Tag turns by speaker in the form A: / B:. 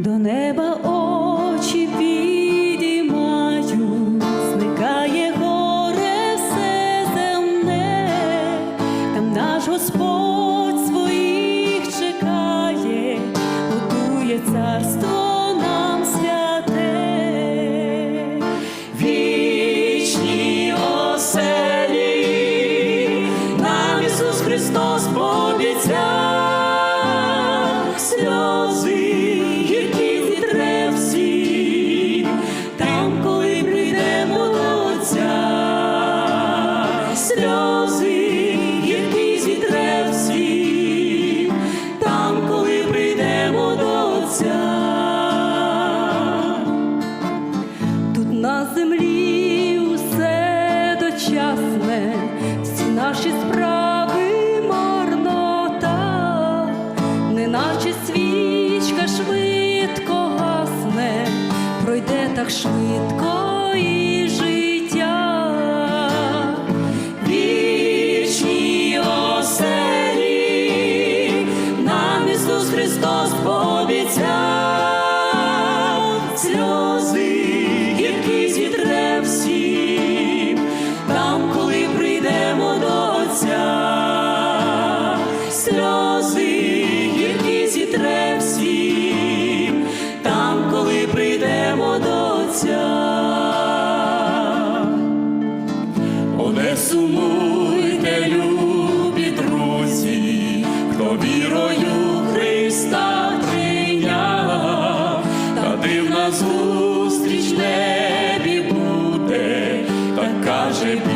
A: до неба очі підіймаю, зникає горе все земне, там наш Господь своїх чекає, готує царство. Христос пообіцяв. йде так швидко і життя, вічні оселі, нам Ісус Христос. Бог. назустріч небі буде, так каже.